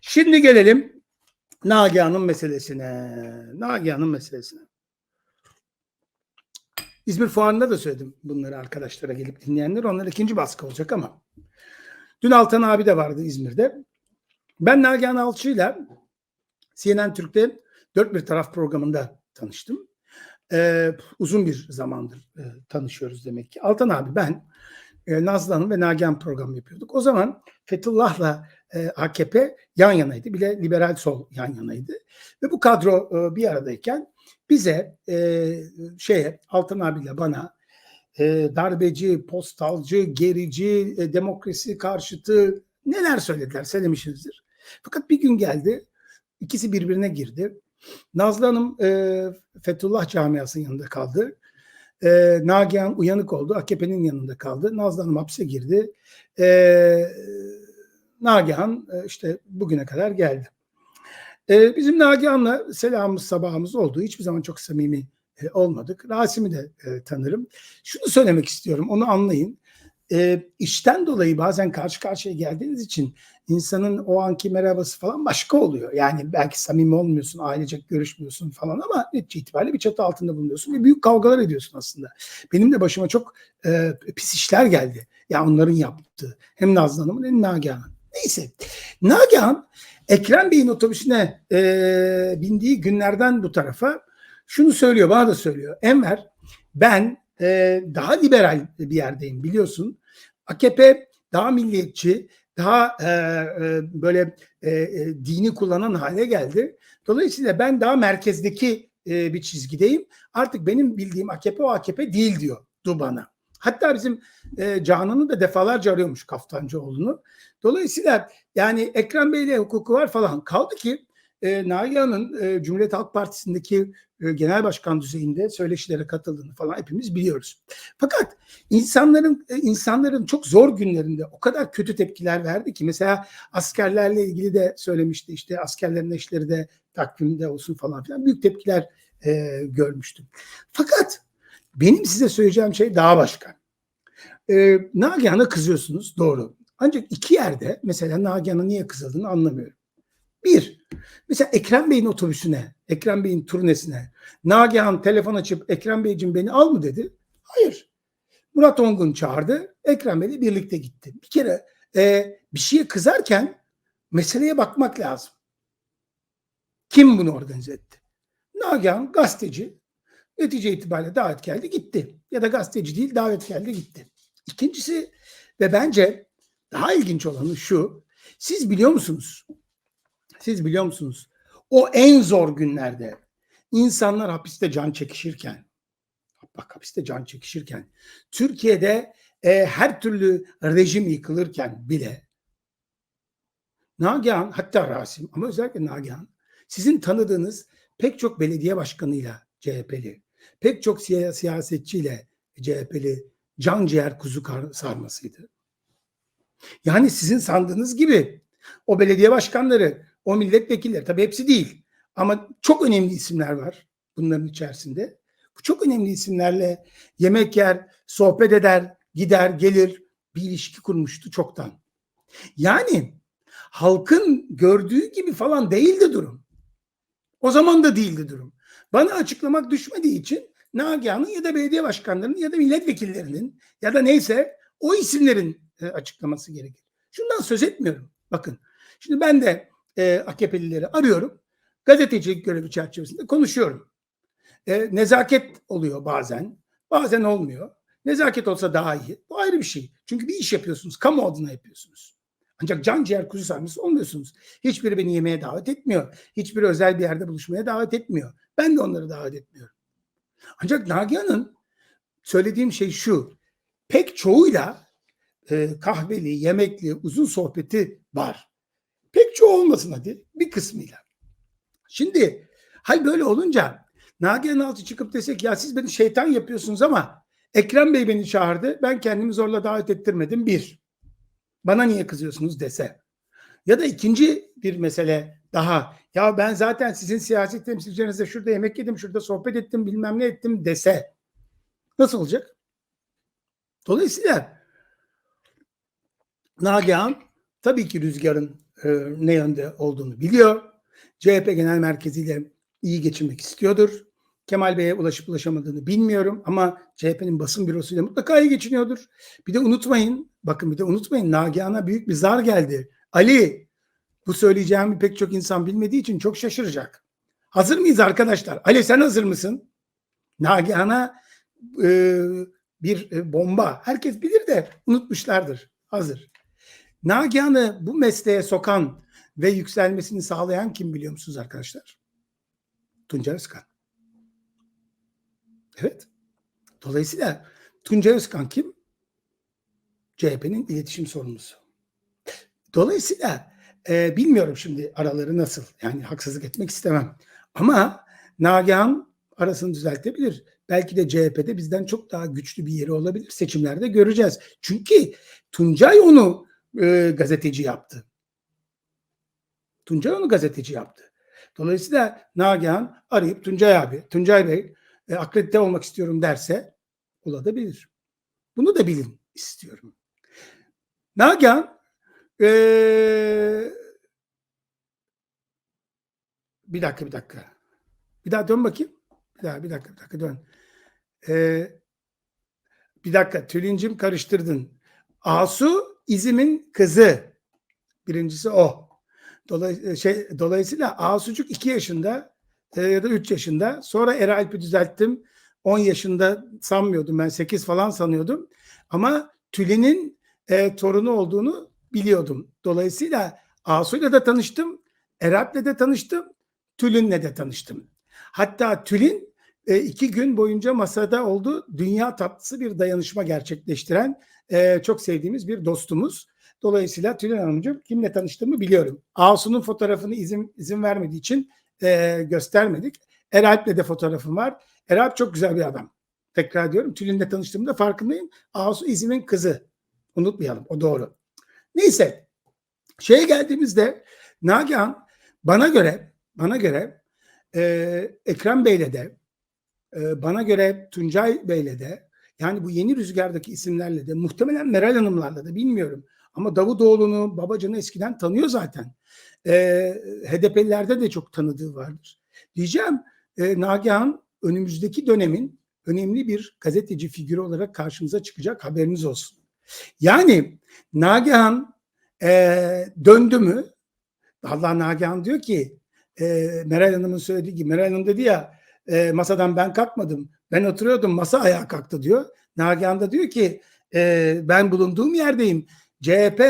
Şimdi gelelim Nagihan'ın meselesine. Nagihan'ın meselesine. İzmir Fuarı'nda da söyledim bunları arkadaşlara gelip dinleyenler. Onlar ikinci baskı olacak ama. Dün Altan abi de vardı İzmir'de. Ben Nagihan Alçı'yla CNN Türk'te dört bir taraf programında tanıştım. Ee, uzun bir zamandır e, tanışıyoruz demek ki. Altan abi ben e, Nazlı Hanım ve Nagihan programı yapıyorduk. O zaman Fethullah'la e, AKP yan yanaydı. Bir de liberal sol yan yanaydı. Ve bu kadro e, bir aradayken bize e, şeye Altan abiyle bana e, darbeci, postalcı, gerici, demokrasi karşıtı neler söylediler söylemişizdir. Fakat bir gün geldi ikisi birbirine girdi. Nazlı Hanım Fethullah camiasının yanında kaldı. E, Nagihan uyanık oldu. AKP'nin yanında kaldı. Nazlı Hanım hapse girdi. E, Nagihan işte bugüne kadar geldi. E, bizim Nagihan'la selamımız sabahımız oldu. Hiçbir zaman çok samimi e, olmadık. Rasim'i de e, tanırım. Şunu söylemek istiyorum. Onu anlayın. E, işten dolayı bazen karşı karşıya geldiğiniz için insanın o anki merhabası falan başka oluyor. Yani belki samimi olmuyorsun, ailecek görüşmüyorsun falan ama netice itibariyle bir çatı altında bulunuyorsun ve büyük kavgalar ediyorsun aslında. Benim de başıma çok e, pis işler geldi. Ya yani onların yaptığı. Hem Nazlı Hanım'ın hem Nagihan'ın. Neyse. Nagihan Ekrem Bey'in otobüsüne e, bindiği günlerden bu tarafa şunu söylüyor, bana da söylüyor. Enver ben e, daha liberal bir yerdeyim biliyorsun. AKP daha milliyetçi, daha e, e, böyle e, e, dini kullanan hale geldi. Dolayısıyla ben daha merkezdeki e, bir çizgideyim. Artık benim bildiğim AKP o AKP değil diyor bana. Hatta bizim e, Canan'ı da defalarca arıyormuş Kaftancıoğlu'nu. Dolayısıyla yani Ekrem Bey'le hukuku var falan. Kaldı ki e, Nagihan'ın e, Cumhuriyet Halk Partisi'ndeki e, genel başkan düzeyinde söyleşilere katıldığını falan hepimiz biliyoruz. Fakat insanların e, insanların çok zor günlerinde o kadar kötü tepkiler verdi ki mesela askerlerle ilgili de söylemişti işte askerlerin eşleri de takvimde olsun falan filan büyük tepkiler e, görmüştüm. Fakat benim size söyleyeceğim şey daha başka. E, Nagihan'a kızıyorsunuz doğru. Ancak iki yerde mesela Nagihan'a niye kızıldığını anlamıyorum. Bir, mesela Ekrem Bey'in otobüsüne, Ekrem Bey'in turnesine Nagihan telefon açıp Ekrem Beyciğim beni al mı dedi. Hayır. Murat Ongun çağırdı. Ekrem Bey'le birlikte gitti. Bir kere e, bir şeye kızarken meseleye bakmak lazım. Kim bunu organize etti? Nagihan gazeteci. Netice itibariyle davet geldi gitti. Ya da gazeteci değil davet geldi gitti. İkincisi ve bence daha ilginç olanı şu. Siz biliyor musunuz? Siz biliyor musunuz? O en zor günlerde insanlar hapiste can çekişirken bak hapiste can çekişirken Türkiye'de e, her türlü rejim yıkılırken bile Nagihan hatta Rasim ama özellikle Nagihan sizin tanıdığınız pek çok belediye başkanıyla CHP'li pek çok siyasetçiyle CHP'li can ciğer kuzu sarmasıydı. Yani sizin sandığınız gibi o belediye başkanları, o milletvekilleri tabii hepsi değil ama çok önemli isimler var bunların içerisinde. Bu çok önemli isimlerle yemek yer, sohbet eder, gider, gelir bir ilişki kurmuştu çoktan. Yani halkın gördüğü gibi falan değildi durum. O zaman da değildi durum. Bana açıklamak düşmediği için Nagihan'ın ya da belediye başkanlarının ya da milletvekillerinin ya da neyse o isimlerin e, açıklaması gerekir. Şundan söz etmiyorum. Bakın şimdi ben de e, AKP'lileri arıyorum. Gazetecilik görevi çerçevesinde konuşuyorum. E, nezaket oluyor bazen. Bazen olmuyor. Nezaket olsa daha iyi. Bu ayrı bir şey. Çünkü bir iş yapıyorsunuz. Kamu adına yapıyorsunuz. Ancak can ciğer kuzu sarması olmuyorsunuz. Hiçbiri beni yemeğe davet etmiyor. Hiçbiri özel bir yerde buluşmaya davet etmiyor. Ben de onları davet etmiyorum. Ancak Nagihan'ın söylediğim şey şu. Pek çoğuyla e, kahveli, yemekli, uzun sohbeti var. Pek çoğu olmasın hadi. Bir kısmıyla. Şimdi hal böyle olunca Nagihan Alçı çıkıp desek ya siz beni şeytan yapıyorsunuz ama Ekrem Bey beni çağırdı. Ben kendimi zorla davet ettirmedim. Bir. Bana niye kızıyorsunuz dese. Ya da ikinci bir mesele daha. Ya ben zaten sizin siyasi temsilcilerinizle şurada yemek yedim, şurada sohbet ettim, bilmem ne ettim dese. Nasıl olacak? Dolayısıyla Nagihan tabii ki rüzgarın e, ne yönde olduğunu biliyor. CHP Genel Merkezi ile iyi geçinmek istiyordur. Kemal Bey'e ulaşıp ulaşamadığını bilmiyorum ama CHP'nin basın bürosuyla mutlaka iyi geçiniyordur. Bir de unutmayın, bakın bir de unutmayın Nagihan'a büyük bir zar geldi. Ali, bu söyleyeceğimi pek çok insan bilmediği için çok şaşıracak. Hazır mıyız arkadaşlar? Ali sen hazır mısın? Nagihan'a e, bir e, bomba. Herkes bilir de unutmuşlardır. Hazır. Nagihan'ı bu mesleğe sokan ve yükselmesini sağlayan kim biliyor musunuz arkadaşlar? Tuncer Özkan. Evet. Dolayısıyla Tuncay Özkan kim? CHP'nin iletişim sorumlusu. Dolayısıyla e, bilmiyorum şimdi araları nasıl. Yani haksızlık etmek istemem. Ama Nagihan arasını düzeltebilir. Belki de CHP'de bizden çok daha güçlü bir yeri olabilir. Seçimlerde göreceğiz. Çünkü Tuncay onu e, gazeteci yaptı. Tuncay onu gazeteci yaptı. Dolayısıyla Nagihan arayıp Tuncay abi, Tuncay Bey e, akredite olmak istiyorum derse olabilir. Bunu da bilin istiyorum. Nagihan e, bir dakika bir dakika. Bir daha dön bakayım. Bir daha bir dakika bir dakika dön. E, bir dakika Tülincim karıştırdın. Asu İzim'in kızı. Birincisi o. Dolay, şey, dolayısıyla Asucuk 2 yaşında e, ya da 3 yaşında. Sonra Eralp'i düzelttim. 10 yaşında sanmıyordum ben 8 falan sanıyordum. Ama Tülin'in e, torunu olduğunu biliyordum. Dolayısıyla Asu'yla da tanıştım. Eralp'le de tanıştım. Tülin'le de tanıştım. Hatta Tülin e, iki gün boyunca masada oldu. Dünya tatlısı bir dayanışma gerçekleştiren e, çok sevdiğimiz bir dostumuz. Dolayısıyla Tülin Hanımcığım kimle tanıştığımı biliyorum. Asu'nun fotoğrafını izin izin vermediği için e, göstermedik. Eralp'le de fotoğrafım var. Eralp çok güzel bir adam. Tekrar diyorum Tülin'le tanıştığımda farkındayım. Asu İzim'in kızı. Unutmayalım o doğru. Neyse şeye geldiğimizde Nagihan bana göre bana göre e, Ekrem Bey'le de e, bana göre Tuncay Bey'le de yani bu yeni rüzgardaki isimlerle de muhtemelen Meral Hanımlarla da bilmiyorum. Ama Davutoğlu'nu, Babacan'ı eskiden tanıyor zaten. E, HDP'lilerde de çok tanıdığı vardır. Diyeceğim e, Nagihan önümüzdeki dönemin önemli bir gazeteci figürü olarak karşımıza çıkacak haberiniz olsun. Yani Nagihan e, döndü mü? Allah Nagihan diyor ki e, Meral Hanım'ın söylediği gibi Meral Hanım dedi ya e, masadan ben kalkmadım. Ben oturuyordum masa ayağa kalktı diyor. Nagihan da diyor ki e, ben bulunduğum yerdeyim. CHP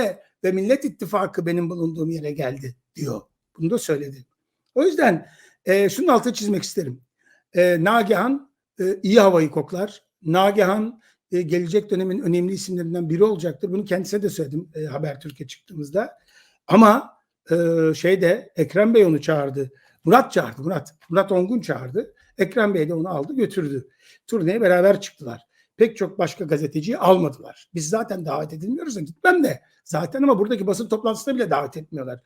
ve Millet İttifakı benim bulunduğum yere geldi diyor. Bunu da söyledi. O yüzden e, şunun altını çizmek isterim. E, Nagihan e, iyi havayı koklar. Nagihan e, gelecek dönemin önemli isimlerinden biri olacaktır. Bunu kendisine de söyledim e, Habertürk'e çıktığımızda. Ama e, şeyde Ekrem Bey onu çağırdı. Murat çağırdı. Murat. Murat Ongun çağırdı. Ekrem Bey de onu aldı götürdü. Turneye beraber çıktılar. Pek çok başka gazeteciyi almadılar. Biz zaten davet edilmiyoruz da gitmem de. Zaten ama buradaki basın toplantısına bile davet etmiyorlar.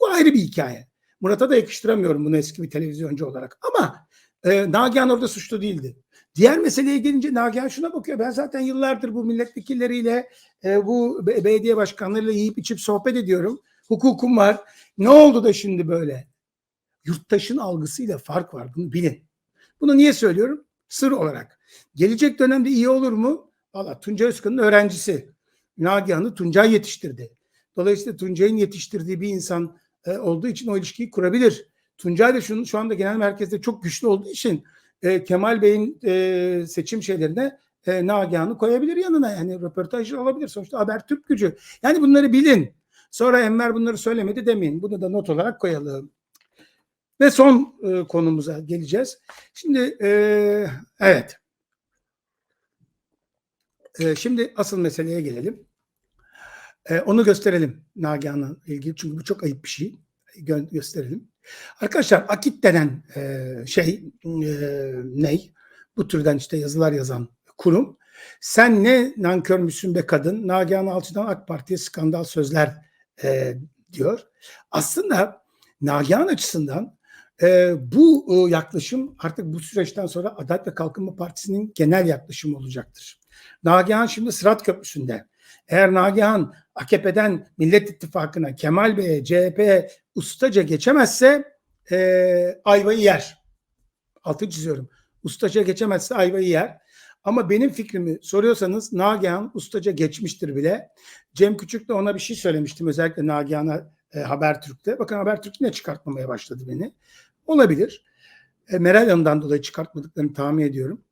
Bu ayrı bir hikaye. Murat'a da yakıştıramıyorum bunu eski bir televizyoncu olarak. Ama e, Nagihan orada suçlu değildi. Diğer meseleye gelince Nagihan şuna bakıyor. Ben zaten yıllardır bu milletvekilleriyle, e, bu belediye başkanlarıyla yiyip içip sohbet ediyorum. Hukukum var. Ne oldu da şimdi böyle? Yurttaşın algısıyla fark var. Bunu bilin. Bunu niye söylüyorum? Sır olarak. Gelecek dönemde iyi olur mu? Valla Tuncay Özkan'ın öğrencisi. Nagihan'ı Tuncay yetiştirdi. Dolayısıyla Tuncay'ın yetiştirdiği bir insan e, olduğu için o ilişkiyi kurabilir. Tuncay da şunun, şu anda genel merkezde çok güçlü olduğu için e, Kemal Bey'in e, seçim şeylerine e, Nagihan'ı koyabilir yanına. Yani röportajı alabilir. Sonuçta haber Türk gücü. Yani bunları bilin. Sonra Enver bunları söylemedi demeyin. Bunu da not olarak koyalım. Ve son e, konumuza geleceğiz. Şimdi e, evet. E, şimdi asıl meseleye gelelim. E, onu gösterelim Nagihan'la ilgili. Çünkü bu çok ayıp bir şey. Gö- gösterelim. Arkadaşlar Akit denen e, şey e, ney? Bu türden işte yazılar yazan kurum. Sen ne nankörmüşsün be kadın? Nagihan Alçı'dan AK Parti'ye skandal sözler e, diyor. Aslında Nagihan açısından e, bu e, yaklaşım artık bu süreçten sonra Adalet ve Kalkınma Partisi'nin genel yaklaşımı olacaktır. Nagihan şimdi Sırat Köprüsü'nde. Eğer Nagihan AKP'den Millet İttifakı'na Kemal Bey'e CHP'ye ustaca geçemezse e, ayvayı yer. Altı çiziyorum. Ustaca geçemezse ayvayı yer. Ama benim fikrimi soruyorsanız Nagihan ustaca geçmiştir bile. Cem Küçük de ona bir şey söylemiştim özellikle Nagihan'a e, Habertürk'te. Bakın Habertürk yine çıkartmamaya başladı beni. Olabilir. E, Meral Hanım'dan dolayı çıkartmadıklarını tahmin ediyorum.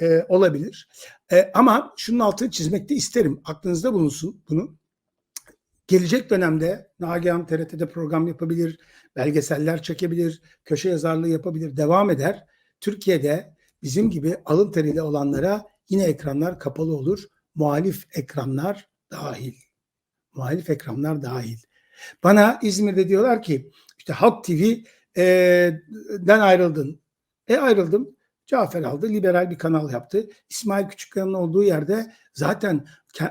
E, olabilir. E, ama şunun altını çizmek de isterim. Aklınızda bulunsun bunu. Gelecek dönemde Nagihan TRT'de program yapabilir, belgeseller çekebilir, köşe yazarlığı yapabilir, devam eder. Türkiye'de bizim gibi alın teriyle olanlara yine ekranlar kapalı olur. Muhalif ekranlar dahil. Muhalif ekranlar dahil. Bana İzmir'de diyorlar ki işte Halk TV'den ayrıldın. E ayrıldım. Cafer aldı. Liberal bir kanal yaptı. İsmail Küçükkaya'nın olduğu yerde zaten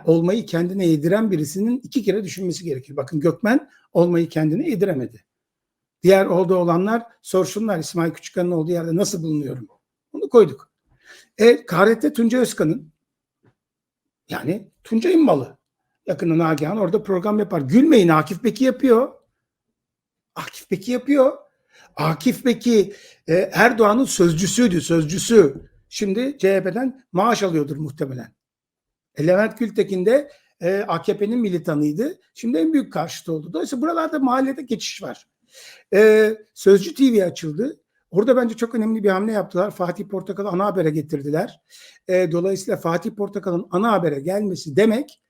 olmayı kendine yediren birisinin iki kere düşünmesi gerekir. Bakın Gökmen olmayı kendine yediremedi. Diğer orada olanlar sorsunlar İsmail Küçükkaya'nın olduğu yerde nasıl bulunuyorum? Onu koyduk. E, KRT Tunca Özkan'ın yani Tuncay'ın malı. Yakında Nagihan orada program yapar. Gülmeyin Akif Beki yapıyor. Akif Beki yapıyor. Akif Beki e, Erdoğan'ın sözcüsüydü, sözcüsü. Şimdi CHP'den maaş alıyordur muhtemelen. E, Levent Gültekin de e, AKP'nin militanıydı. Şimdi en büyük karşıtı oldu. Dolayısıyla buralarda mahallede geçiş var. E, Sözcü TV açıldı. Orada bence çok önemli bir hamle yaptılar. Fatih Portakal'ı ana habere getirdiler. E, dolayısıyla Fatih Portakal'ın ana habere gelmesi demek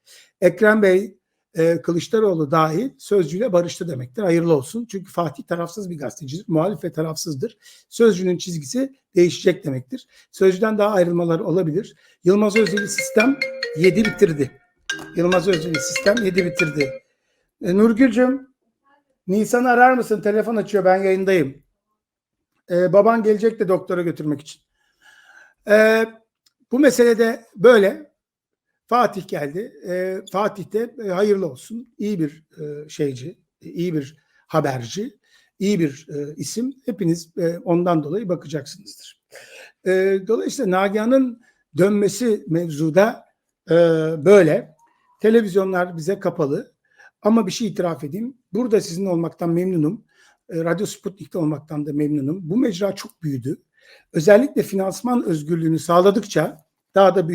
Ekrem Bey, e, Kılıçdaroğlu dahil Sözcü'yle barıştı demektir. Hayırlı olsun. Çünkü Fatih tarafsız bir gazetecidir. Muhalif ve tarafsızdır. Sözcü'nün çizgisi değişecek demektir. Sözcü'den daha ayrılmalar olabilir. Yılmaz Özdil'i sistem yedi bitirdi. Yılmaz Özdil'i sistem yedi bitirdi. E, Nurgül'cüm Nisan arar mısın? Telefon açıyor ben yayındayım. E, baban gelecek de doktora götürmek için. E, bu meselede böyle. Fatih geldi. E, Fatih de e, hayırlı olsun. İyi bir e, şeyci, iyi bir haberci, iyi bir e, isim. Hepiniz e, ondan dolayı bakacaksınızdır. E, dolayısıyla Nagihan'ın dönmesi mevzuda e, böyle. Televizyonlar bize kapalı. Ama bir şey itiraf edeyim. Burada sizin olmaktan memnunum. E, Radyo Sputnik'te olmaktan da memnunum. Bu mecra çok büyüdü. Özellikle finansman özgürlüğünü sağladıkça daha da büyüdü.